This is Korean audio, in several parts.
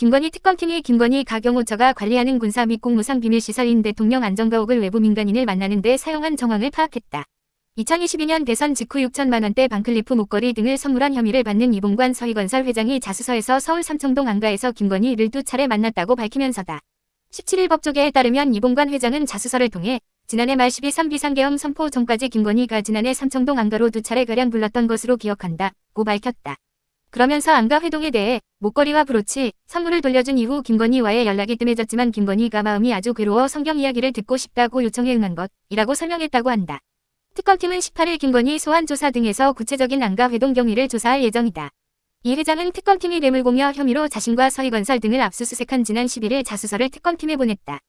김건희 특검팀이 김건희 가경호처가 관리하는 군사 및 공무상 비밀시설인 대통령 안전가옥을 외부 민간인을 만나는 데 사용한 정황을 파악했다. 2022년 대선 직후 6천만 원대 반클리프 목걸이 등을 선물한 혐의를 받는 이봉관 서희건설 회장이 자수서에서 서울 삼청동 안가에서 김건희를 두 차례 만났다고 밝히면서다. 17일 법조계에 따르면 이봉관 회장은 자수서를 통해 지난해 말 12.3 비상계엄 선포 전까지 김건희가 지난해 삼청동 안가로 두 차례가량 불렀던 것으로 기억한다 고 밝혔다. 그러면서 안가 회동에 대해 목걸이와 브로치, 선물을 돌려준 이후 김건희와의 연락이 뜸해졌지만 김건희가 마음이 아주 괴로워 성경 이야기를 듣고 싶다고 요청해 응한 것이라고 설명했다고 한다. 특검팀은 18일 김건희 소환 조사 등에서 구체적인 안가 회동 경위를 조사할 예정이다. 이 회장은 특검팀이 뇌물공여 혐의로 자신과 서희건설 등을 압수수색한 지난 11일 자수서를 특검팀에 보냈다.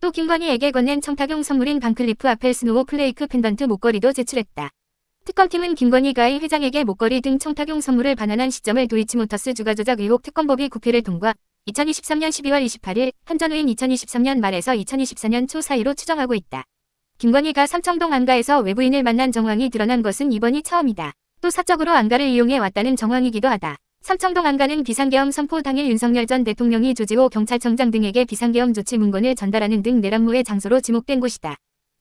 또 김건희에게 건넨 청탁용 선물인 반클리프 아펠 스노우 플레이크 펜던트 목걸이도 제출했다. 특검팀은 김건희가 이 회장에게 목걸이 등 청탁용 선물을 반환한 시점을 도이치모터스 주가 조작 의혹 특검법이 국회를 통과 2023년 12월 28일 한전의인 2023년 말에서 2024년 초 사이로 추정하고 있다. 김건희가 삼청동 안가에서 외부인을 만난 정황이 드러난 것은 이번이 처음이다. 또 사적으로 안가를 이용해 왔다는 정황이기도 하다. 삼청동 안가는 비상계엄 선포 당일 윤석열 전 대통령이 조지호 경찰청장 등에게 비상계엄 조치 문건을 전달하는 등 내란무의 장소로 지목된 곳이다.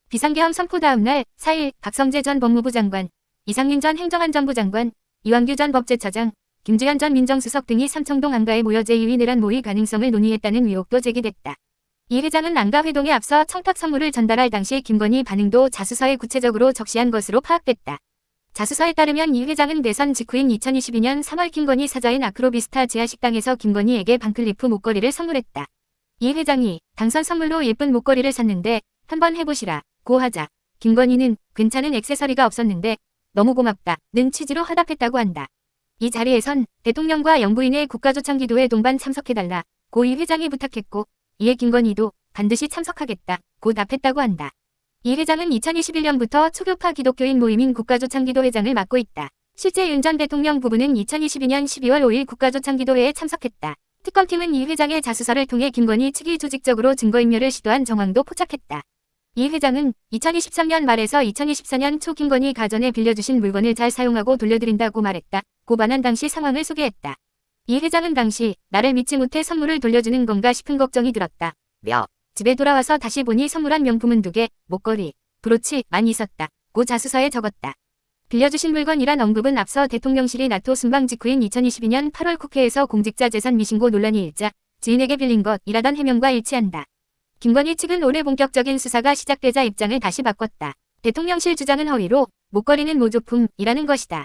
비상계엄 선포 다음 날 4일 박성재 전 법무부 장관, 이상민 전 행정안전부 장관, 이완규 전 법제처장, 김주현 전 민정수석 등이 삼청동 안가에 모여 제2위 내란 모의 가능성을 논의했다는 의혹도 제기됐다. 이 회장은 안가 회동에 앞서 청탁 선물을 전달할 당시 김건희 반응도 자수서에 구체적으로 적시한 것으로 파악됐다. 자수서에 따르면 이 회장은 대선 직후인 2022년 3월 김건희 사자인 아크로비스타 지하식당에서 김건희에게 반클리프 목걸이를 선물했다. 이 회장이 당선 선물로 예쁜 목걸이를 샀는데 한번 해보시라 고 하자 김건희는 괜찮은 액세서리가 없었는데 너무 고맙다 는 취지로 화답했다고 한다. 이 자리에선 대통령과 영부인의 국가조창기도에 동반 참석해달라 고 이 회장이 부탁했고 이에 김건희도 반드시 참석하겠다 고 답했다고 한다. 이 회장은 2021년부터 초교파 기독교인 모임인 국가조창기도 회장을 맡고 있다. 실제 윤 전 대통령 부부는 2022년 12월 5일 국가조창기도회에 참석했다. 특검팀은 이 회장의 자수서를 통해 김건희 측이 조직적으로 증거인멸을 시도한 정황도 포착했다. 이 회장은 2023년 말에서 2024년 초 김건희 가전에 빌려주신 물건을 잘 사용하고 돌려드린다고 말했다. 고반한 당시 상황을 소개했다. 이 회장은 당시 나를 믿지 못해 선물을 돌려주는 건가 싶은 걱정이 들었다. 며 집에 돌아와서 다시 보니 선물한 명품은 두 개, 목걸이, 브로치만 있었다. 고 자수서에 적었다. 빌려주신 물건이란 언급은 앞서 대통령실이 나토 순방 직후인 2022년 8월 국회에서 공직자 재산 미신고 논란이 일자 지인에게 빌린 것이라던 해명과 일치한다. 김건희 측은 올해 본격적인 수사가 시작되자 입장을 다시 바꿨다. 대통령실 주장은 허위로 목걸이는 모조품이라는 것이다.